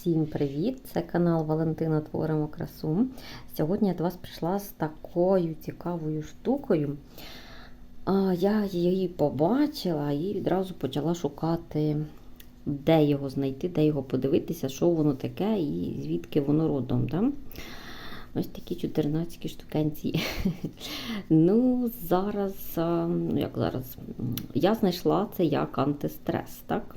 Всім привіт! Це канал Валентина Творимо красу. Сьогодні я до вас прийшла з такою цікавою штукою. Я її побачила і відразу почала шукати, де його знайти, де його подивитися, що воно таке і звідки воно родом. Да? Ось такі 14 штукенці. Ну, зараз, ну як зараз, я знайшла це як антистрес, так?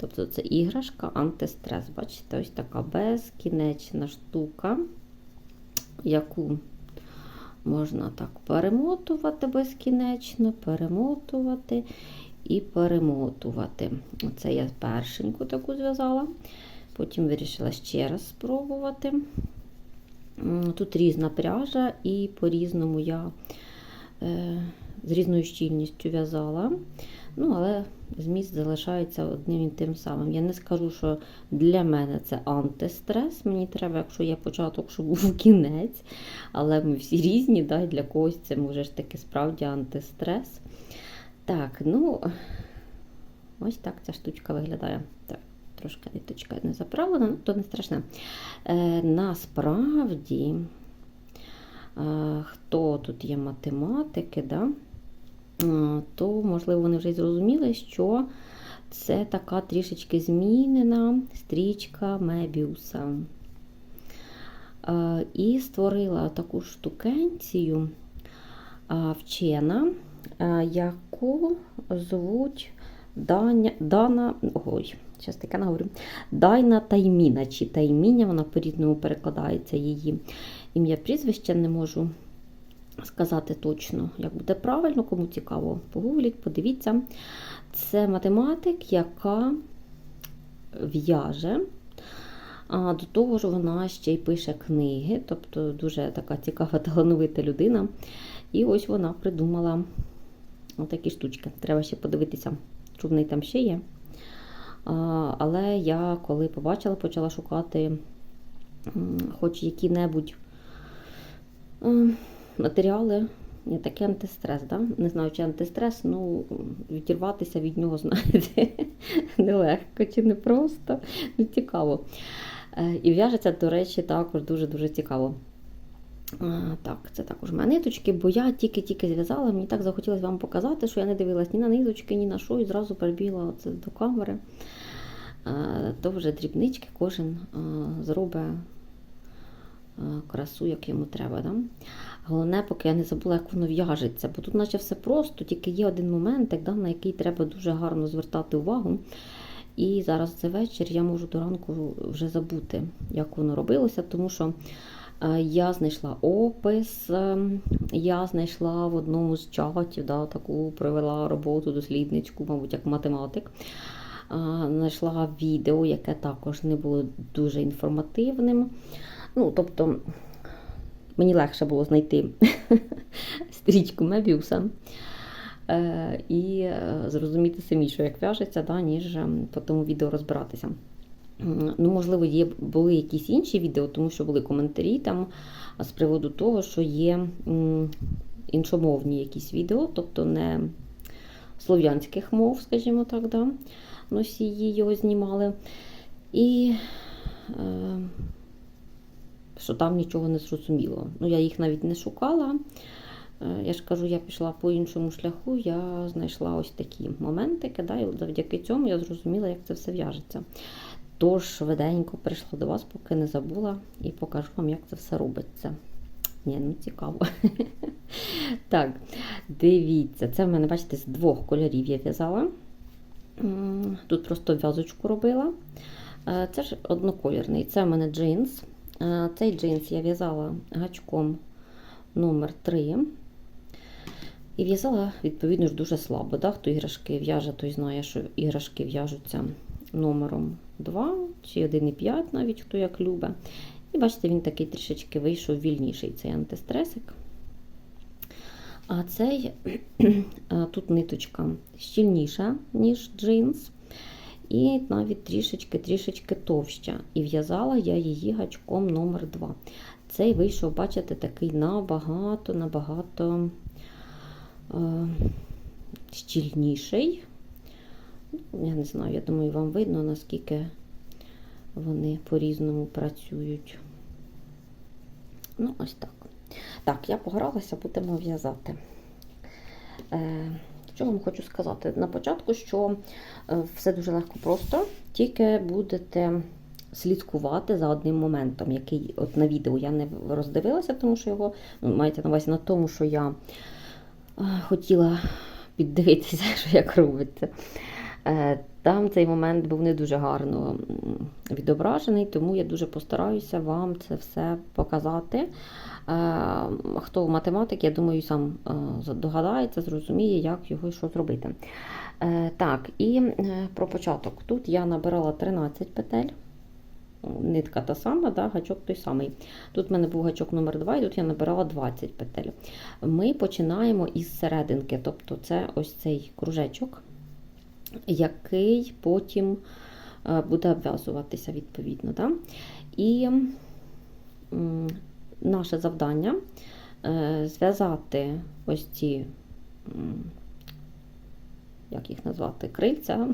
Тобто це іграшка антистрес. Бачите, ось така безкінечна штука, яку можна так перемотувати безкінечно, перемотувати і перемотувати. Оце я першеньку таку зв'язала. Потім вирішила ще раз спробувати. Тут різна пряжа, і по-різному я е, з різною щільністю в'язала. Ну, але зміст залишається одним і тим самим. Я не скажу, що для мене це антистрес. Мені треба, якщо є початок, щоб був кінець. Але ми всі різні, да, для когось це може ж таки справді антистрес. Так, ну, ось так ця штучка виглядає. Так, Трошки ниточка не заправлена, ну, то не страшне. Е, Насправді, е, хто тут є математики, да? то, можливо, вони вже зрозуміли, що це така трішечки змінена стрічка Мебіуса. І створила таку штукенцію вчена, яку звуть Даня, Дана. Ой, зараз таке наговорю. Дайна Тайміна чи Тайміня, вона по-різному перекладається її ім'я прізвище, не можу сказати точно, як буде правильно, кому цікаво, погугліть, подивіться. Це математик, яка в'яже. А до того ж, вона ще й пише книги, тобто дуже така цікава, талановита людина. І ось вона придумала такі штучки. Треба ще подивитися, що в неї там ще є. Але я коли побачила, почала шукати хоч які-небудь матеріали. Ні, таке антистрес, да? не знаю, чи антистрес, ну відірватися від нього, знаєте, нелегко чи не просто, ну цікаво. І в'яжеться, до речі, також дуже-дуже цікаво. Так, це також в мене ниточки, бо я тільки-тільки зв'язала, мені так захотілося вам показати, що я не дивилась ні на ниточки, ні на що, і зразу перебігла оце до камери. То вже дрібнички кожен зробить красу, як йому треба. Да? Головне, поки я не забула, як воно в'яжеться, бо тут, наче все просто, тільки є один момент, да, на який треба дуже гарно звертати увагу. І зараз це вечір я можу до ранку вже забути, як воно робилося, тому що я знайшла опис, я знайшла в одному з чатів, да, таку провела роботу дослідницьку, мабуть, як математик. Знайшла відео, яке також не було дуже інформативним. Ну, тобто, мені легше було знайти стрічку Мебіуса е, і е, зрозуміти самі, що як в'яжеться, да, ніж ем, по тому відео розбиратися. Ну, Можливо, є, були якісь інші відео, тому що були коментарі там з приводу того, що є іншомовні якісь відео, тобто не слов'янських мов, скажімо так, да, носії його знімали. І е, що там нічого не зрозуміло. Ну, Я їх навіть не шукала. Е, я ж кажу, я пішла по іншому шляху, я знайшла ось такі моментики, да, і завдяки цьому я зрозуміла, як це все в'яжеться. Тож, швиденько прийшла до вас, поки не забула, і покажу вам, як це все робиться. Ні, ну цікаво. Так, дивіться, це в мене, бачите, з двох кольорів я в'язала. Тут просто в'язочку робила. Е, це ж однокольорний. Це в мене джинс. Е, цей джинс я в'язала гачком номер 3 І в'язала, відповідно, ж дуже слабо. Да? Хто іграшки в'яже, той знає, що іграшки в'яжуться номером 2 чи 1,5, навіть хто як любить. І бачите, він такий трішечки вийшов вільніший цей антистресик. А цей тут ниточка щільніша, ніж джинс. І навіть трішечки-трішечки товща. І в'язала я її гачком номер 2 Цей вийшов, бачите, такий набагато-набагато е, щільніший. Я не знаю, я думаю, вам видно, наскільки вони по-різному працюють. Ну, ось так. Так, я погралася, будемо в'язати. Е, що вам хочу сказати? На початку, що е, все дуже легко просто, тільки будете слідкувати за одним моментом, який от на відео я не роздивилася, тому що його ну, маєте на увазі на тому, що я е, хотіла піддивитися, що як робиться. Е, Там цей момент був не дуже гарно відображений, тому я дуже постараюся вам це все показати. Е, Хто математик, я думаю, сам е, догадається, зрозуміє, як його і що зробити. Так, і про початок. Тут я набирала 13 петель. Нитка та сама, да, гачок той самий. Тут в мене був гачок номер 2 і тут я набирала 20 петель. Ми починаємо із серединки, тобто це ось цей кружечок, який потім е, буде обв'язуватися відповідно. Да? І наше завдання е, зв'язати ось ці, як їх назвати, крильця.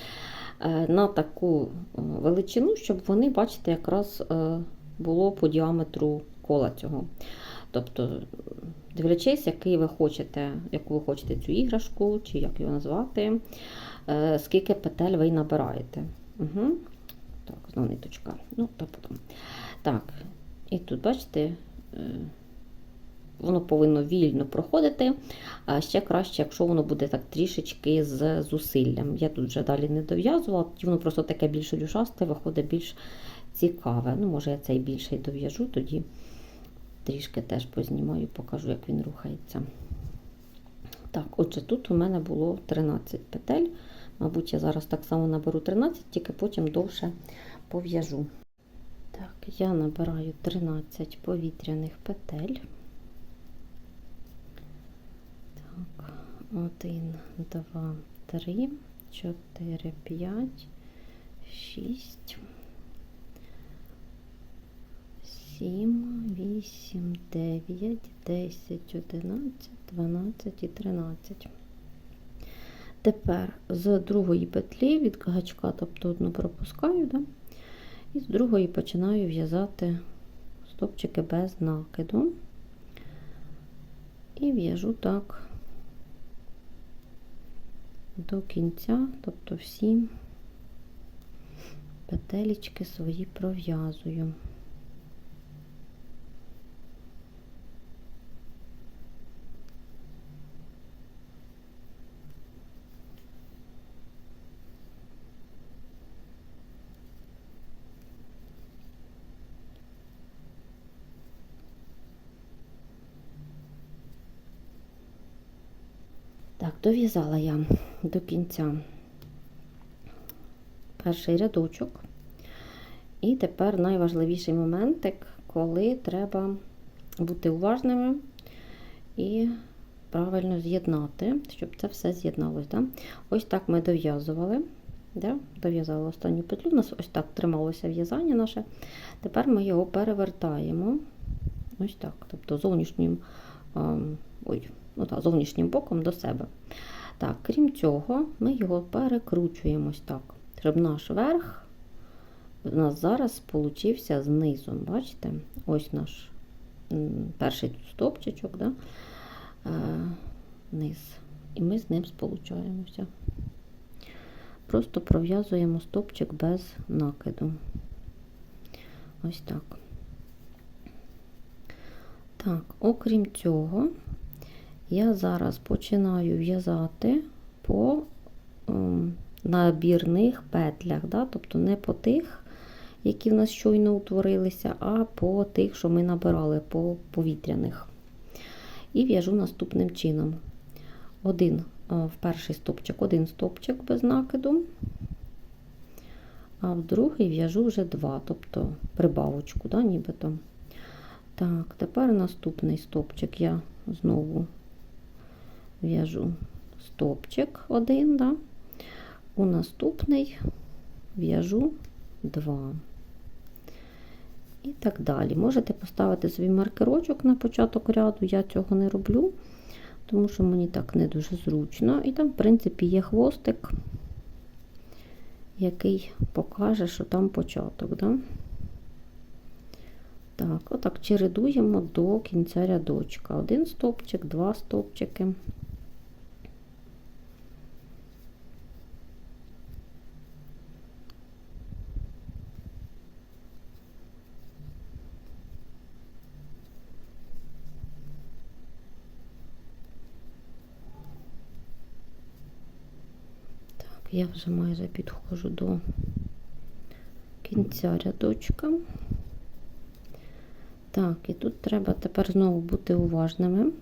е, На таку величину, щоб вони, бачите, якраз було по діаметру кола цього. Тобто, дивлячись, який ви хочете, яку ви хочете цю іграшку, чи як його назвати, е, скільки петель ви набираєте. Угу. Так, знову ниточка. Ну, потім. Так, і тут, бачите, е, воно повинно вільно проходити. А ще краще, якщо воно буде так трішечки з зусиллям. Я тут вже далі не дов'язувала, тоді воно просто таке більш дюшасте, виходить більш цікаве. Ну, може, я цей більший дов'яжу, тоді трішки теж познімаю, і покажу, як він рухається. Так, отже, тут у мене було 13 петель. Мабуть, я зараз так само наберу 13, тільки потім довше пов'яжу. Так, я набираю 13 повітряних петель. Так, 1, 2, 3, 4, 5, 6, 7, 8, 9, 10, 11, 12 і 13. Тепер з другої петлі від гачка, тобто одну пропускаю, да? і з другої починаю в'язати стопчики без накиду. І в'яжу так до кінця, тобто всі петелечки свої пров'язую. Так, дов'язала я до кінця перший рядочок. І тепер найважливіший моментик, коли треба бути уважними і правильно з'єднати, щоб це все з'єдналось. Да? Ось так ми дов'язували. Да? Дов'язали останню петлю, у нас ось так трималося в'язання наше. Тепер ми його перевертаємо ось так, тобто зовнішнім. Ой, ну так, зовнішнім боком до себе. Так, крім цього, ми його перекручуємо так, щоб наш верх у нас зараз получився знизу. Бачите? Ось наш перший стопчичок, да? низ. І ми з ним сполучаємося. Просто пров'язуємо стопчик без накиду. Ось так. Так, окрім цього, я зараз починаю в'язати по ем, набірних петлях, да? тобто не по тих, які в нас щойно утворилися, а по тих, що ми набирали по повітряних. І в'яжу наступним чином. Один в перший стопчик, один стопчик без накиду, а в другий в'яжу вже два, тобто прибавочку, да, нібито. Так, тепер наступний стопчик я знову в'яжу стопчик один, да? у наступний в'яжу два. І так далі. Можете поставити собі маркерочок на початок ряду, я цього не роблю, тому що мені так не дуже зручно. І там, в принципі, є хвостик. який покаже, що там початок. Да? Так, отак чередуємо до кінця рядочка. Один стовпчик, два стовпчики. Так, я вже майже підходжу до кінця рядочка. Так, і тут треба тепер знову бути уважними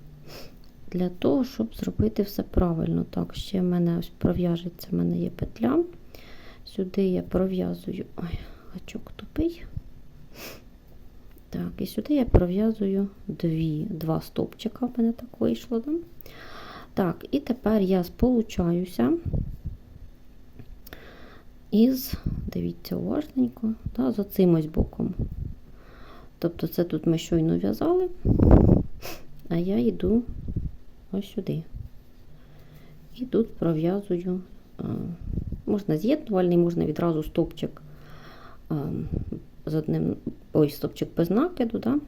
для того, щоб зробити все правильно. Так, ще в мене ось пров'яжеться, в мене є петля. Сюди я пров'язую. Ой, гачок тупий. Так, і сюди я пров'язую дві, два стовпчика, в мене так вийшло. Так, і тепер я сполучаюся із, дивіться, уважненько, да, за цим ось боком. Тобто це тут ми щойно в'язали, а я йду ось сюди. І тут пров'язую, можна з'єднувальний, можна відразу стопчик з одним, ой, стопчик без накиду. Да?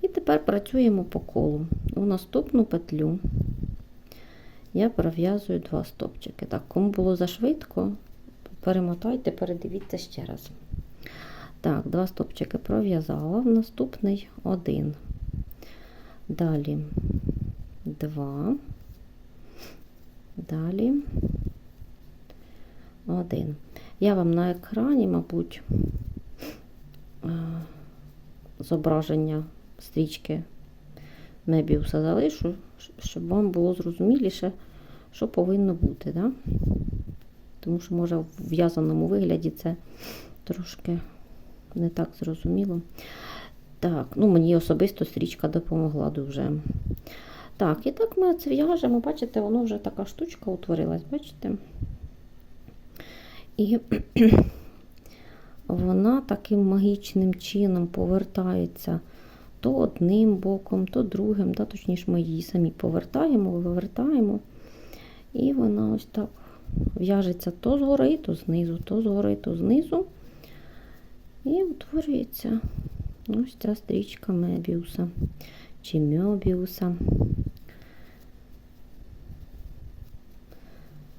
І тепер працюємо по колу. У наступну петлю я пров'язую два стопчики. Так, кому було зашвидко, перемотайте, передивіться ще раз. Так, два стопчики пров'язала, наступний один. Далі два, далі один. Я вам на екрані, мабуть, зображення стрічки Мебіуса залишу, щоб вам було зрозуміліше, що повинно бути. Да? Тому що, може, в в'язаному вигляді це трошки не так зрозуміло. Так, ну мені особисто стрічка допомогла дуже. Так, і так ми це в'яжемо, бачите, воно вже така штучка утворилась, бачите? І вона таким магічним чином повертається то одним боком, то другим, да, точніше, ми її самі повертаємо, вивертаємо. І вона ось так в'яжеться то згори, то знизу, то згори, то знизу. І утворюється ось ця стрічка Мебіуса чи Мьобіуса.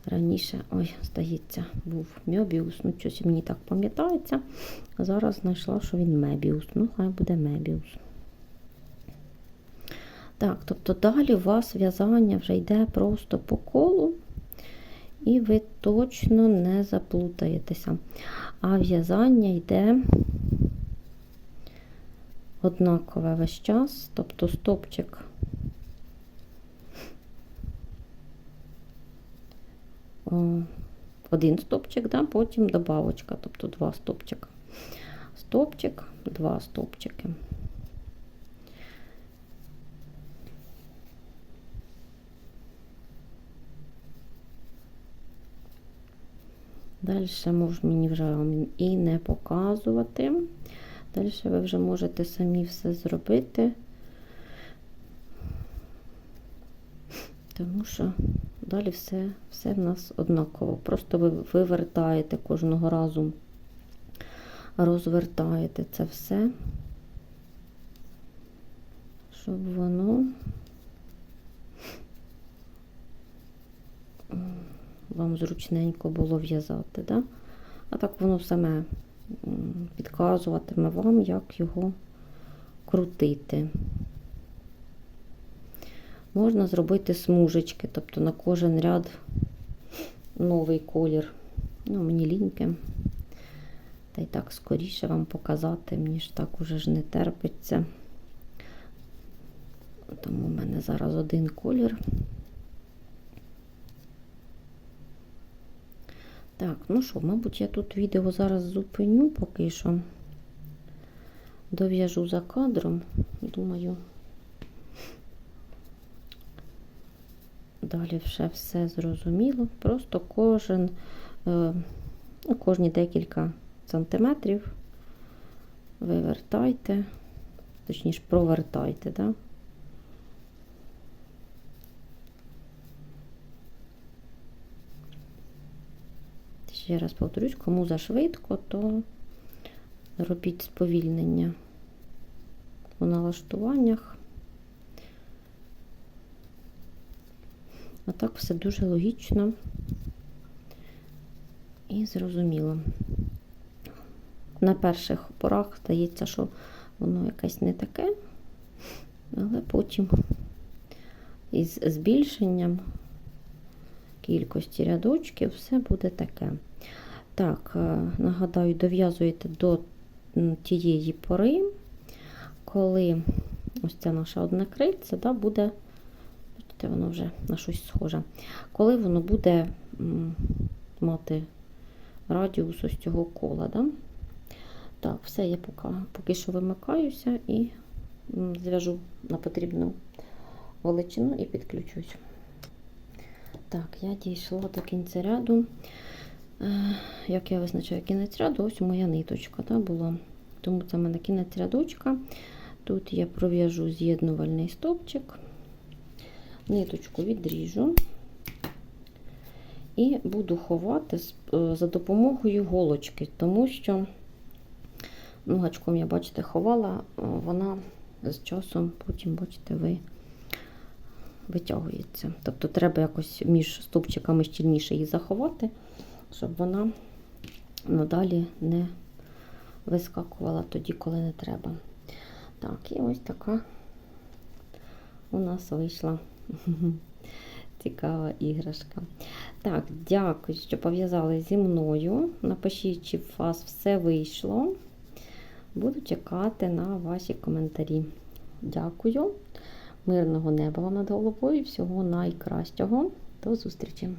Раніше, ой, здається, був Мьобіус, ну щось мені так пам'ятається. Зараз знайшла, що він Мебіус. Ну, хай буде Мебіус. Так, тобто далі у вас в'язання вже йде просто по колу, і ви точно не заплутаєтеся. А в'язання йде однакове весь час, тобто стопчик. Один стопчик, да, потім добавочка, тобто два стопчика. Стопчик, два стопчики. Далі можу мені вже і не показувати. Далі ви вже можете самі все зробити, тому що далі все все в нас однаково. Просто ви вивертаєте кожного разу, розвертаєте це все, щоб воно вам зручненько було в'язати. Да? А так воно саме підказуватиме вам, як його крутити. Можна зробити смужечки, тобто на кожен ряд новий колір. Ну, мені ліньки. Та й так скоріше вам показати, мені ж так уже ж не терпиться. Тому в мене зараз один колір. Так, ну що, мабуть, я тут відео зараз зупиню поки що. Дов'яжу за кадром, думаю, далі вже все зрозуміло. Просто кожен, е, ну, кожні декілька сантиметрів вивертайте, точніше, провертайте, да? Ще раз повторюсь, кому зашвидко, то робіть сповільнення у налаштуваннях. А так все дуже логічно і зрозуміло. На перших порах здається, що воно якесь не таке, але потім із збільшенням кількості рядочків все буде таке. Так, е, нагадаю, дов'язуєте до тієї пори, коли ось ця наша одне крильце да, буде, бачите, воно вже на щось схоже, коли воно буде мати радіус ось цього кола. Да? Так, все, я поки, поки що вимикаюся і зв'яжу на потрібну величину і підключусь. Так, я дійшла до кінця ряду. Е, Як я визначаю кінець ряду, ось моя ниточка да, була. Тому це в мене кінець рядочка. Тут я пров'яжу з'єднувальний стовпчик, ниточку відріжу і буду ховати е, за допомогою голочки, тому що ну, гачком я, бачите, ховала, е, вона з часом потім, бачите, ви витягується. Тобто треба якось між стовпчиками щільніше її заховати, щоб вона надалі не вискакувала тоді, коли не треба. Так, і ось така у нас вийшла цікава іграшка. Так, дякую, що пов'язали зі мною. Напишіть, чи у вас все вийшло. Буду чекати на ваші коментарі. Дякую. Мирного неба вам над головою. Всього найкращого. До зустрічі!